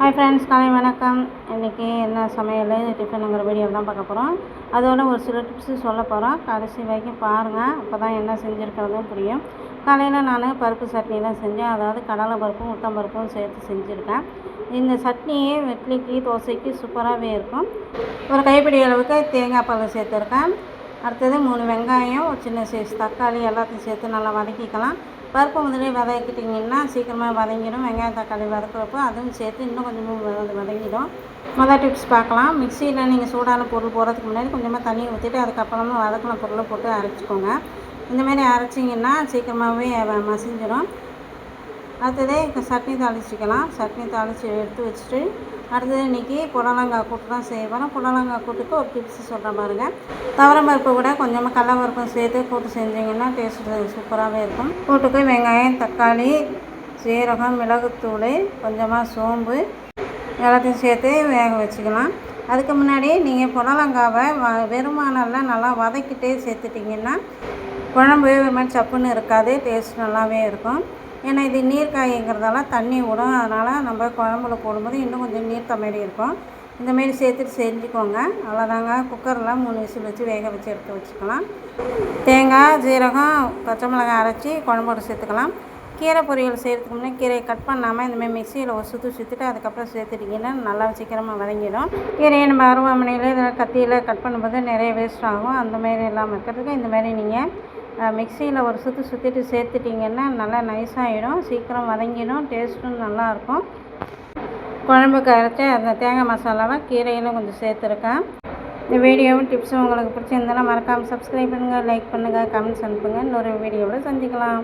Hi friends காலை வணக்கம். இன்றைக்கி என்ன சமையல் டிஃபனுங்கிற வீடியோ தான் பார்க்க போகிறோம் அதோட ஒரு சில டிப்ஸு சொல்ல போகிறோம் கடைசி வரைக்கும் பாருங்கள் அப்போ தான் என்ன செஞ்சுருக்கிறதும் புரியும். காலையில் நான் பருப்பு சட்னி தான் செஞ்சேன். அதாவது கடலை பருப்பும் உளுத்தம் பருப்பும் சேர்த்து செஞ்சுருக்கேன். இந்த சட்னியே இட்லிக்கு தோசைக்கு சூப்பராகவே இருக்கும். ஒரு கைப்பிடி அளவுக்கு தேங்காய் பால் சேர்த்துருக்கேன். அடுத்தது மூணு வெங்காயம் ஒரு சின்ன சைஸ் தக்காளி எல்லாத்தையும் சேர்த்து நல்லா வதக்கிக்கலாம். பருப்பு முதலே வதக்கிட்டிங்கன்னா சீக்கிரமாக வதங்கிடும். வெங்காயம் தக்காளி வதக்கிறப்போ அதுவும் சேர்த்து இன்னும் கொஞ்சம் வத- வதங்கிடும். மொதல் டிப்ஸ் பார்க்கலாம். மிக்சியில் நீங்கள் சூடான பொருள் போடுறதுக்கு முன்னாடி கொஞ்சமாக தண்ணி ஊற்றிட்டு அதுக்கப்புறமா வதக்கின பொருளை போட்டு அரைச்சிக்கோங்க. இந்தமாரி அரைச்சிங்கன்னா சீக்கிரமாகவே மசிஞ்சிடும் அடுத்ததே இப்போ சட்னி தாளிச்சிக்கலாம். சட்னி தாளித்து எடுத்து வச்சுட்டு அடுத்தது இன்றைக்கி புடலங்காய் கூட்டு தான் செய்ய போகிறோம் புடலங்காய் கூட்டுக்கு ஒரு டிப்ஸ் சொல்கிற பாருங்கள் தவரம் பருப்பு கூட கொஞ்சமாக கடல பருப்பும் சேர்த்து கூட்டு செஞ்சிங்கன்னா டேஸ்ட்டு சூப்பராகவே இருக்கும். கூட்டுக்கு வெங்காயம் தக்காளி சீரகம் மிளகுத்தூள் கொஞ்சமாக சோம்பு எல்லாத்தையும் சேர்த்து வேக வச்சுக்கலாம். அதுக்கு முன்னாடி நீங்கள் புடலங்காவை வ வெறுமானெல்லாம் நல்லா வதக்கிட்டே சேர்த்துட்டிங்கன்னா குழம்பு ஒரு மாதிரி சப்புன்னு இருக்காது. டேஸ்ட் நல்லாவே இருக்கும். ஏன்னா இது நீர்க்காய்ங்கிறதால தண்ணி விடும். அதனால் நம்ம குழம்புல போடும்போது இன்னும் கொஞ்சம் நீர்த்த மாரி இருக்கும். இந்தமாரி சேர்த்துட்டு செஞ்சுக்கோங்க. அவ்வளோதாங்க. குக்கரில் மூணு விசில் வச்சு வேக வச்சு எடுத்து வச்சுக்கலாம். தேங்காய் ஜீரகம் பச்சை மிளகாய் அரைச்சி குழம்போட சேர்த்துக்கலாம். கீரை பொரியல் செய்கிறதுக்கு முன்னாடி கீரையை கட் பண்ணாமல் இந்தமாதிரி மிக்சியில் ஒரு சுற்று சுற்றிட்டு அதுக்கப்புறம் சேர்த்துட்டிங்கன்னா நல்லா சீக்கிரமாக வதங்கிடும். கீரையை நம்ம அருவாமனையில் இதில் கத்தியில் கட் பண்ணும்போது நிறைய வேஸ்ட் ஆகும். அந்தமாரி இல்லாமல் இருக்கிறதுக்கு இந்தமாதிரி நீங்கள் மிக்சியில் ஒரு சுற்று சுற்றிட்டு சேர்த்துட்டிங்கன்னா நல்லா நைஸாகிடும் சீக்கிரம் வதங்கிடும் டேஸ்ட்டும் நல்லாயிருக்கும். குழம்புக்கு அரைச்சி அந்த தேங்காய் மசாலாவை கீரையிலும் கொஞ்சம் சேர்த்துருக்கேன். இந்த வீடியோவும் டிப்ஸும் உங்களுக்கு பிடிச்சிருந்தாலும் மறக்காமல் சப்ஸ்கிரைப் பண்ணுங்கள் லைக் பண்ணுங்கள் கமெண்ட்ஸ் அனுப்புங்க. இன்னொரு வீடியோவில் சந்திக்கலாம்.